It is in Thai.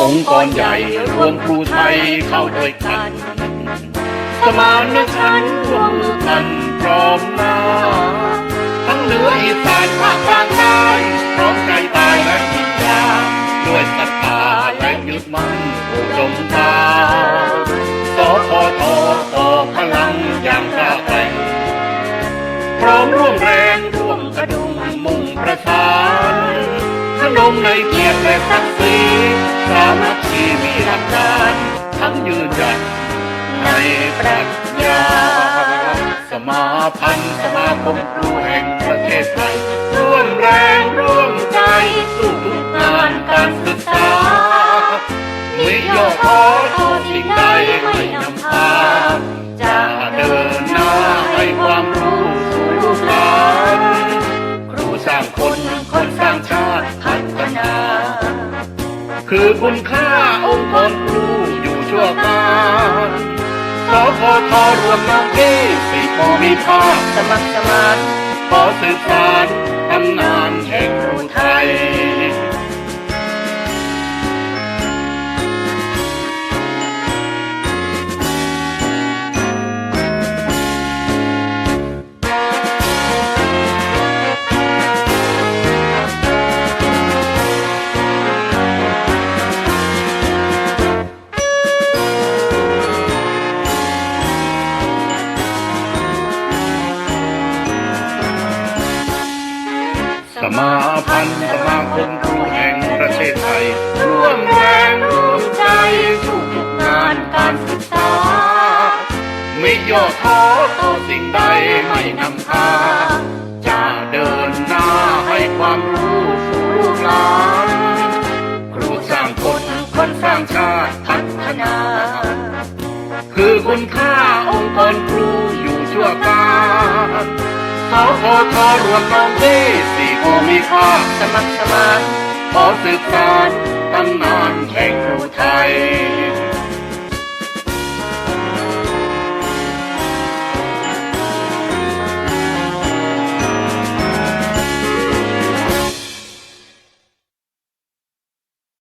องค์กรใหญ่รวมครูไทยเข้าด้วยกัน สมานฉันรวมมือกันพร้อมหน้า ทั้งเหนืออีสานภาคกลางใต้พร้อมใจตายและยิงยาด้วยศรัทธาและยึดมั่นอุดมกาสพทต่อพลังอย่างกล้าแกร่งพร้อมร่วมแรงร่วมกระดุมมุ่งประสานขนมในเกียรติและศักดิ์ศรี สามัคคีมีหลักการทั้งยืนหยัดในปรัชญาสมาพันธ์สมาคมครูแห่งประเทศไทยร่วมแรงร่วมใจสู้ทุกงานการศึกษาไม่ย่อท้อต่อสิ่งใดไม่นำพาจะเดิน คือคุณค่าองค์กรครูอยู่ชั่วการสพทรวมน้องที่สี่ภูมิภาคสมัครสมานขอสืบสานตำนานแห่งครูไทย มาพันสมาคมครูแห่งประเทศไทย ร่วมแรงร่วมใจสู้ทุกงานการศึกษา ไม่ย่อท้อต่อสิ่งใดไม่นำพาจะเดินหน้าให้ความรู้สู่ลูกหลานครูสร้างคนคนสร้างชาติพัฒนา คือคุณค่าองค์กรครูอยู่ชั่วการาวโอทอรวมลงที่สี่ภูมิภาคสมัครสมานขอสืบสานตำนานแห่งอุทย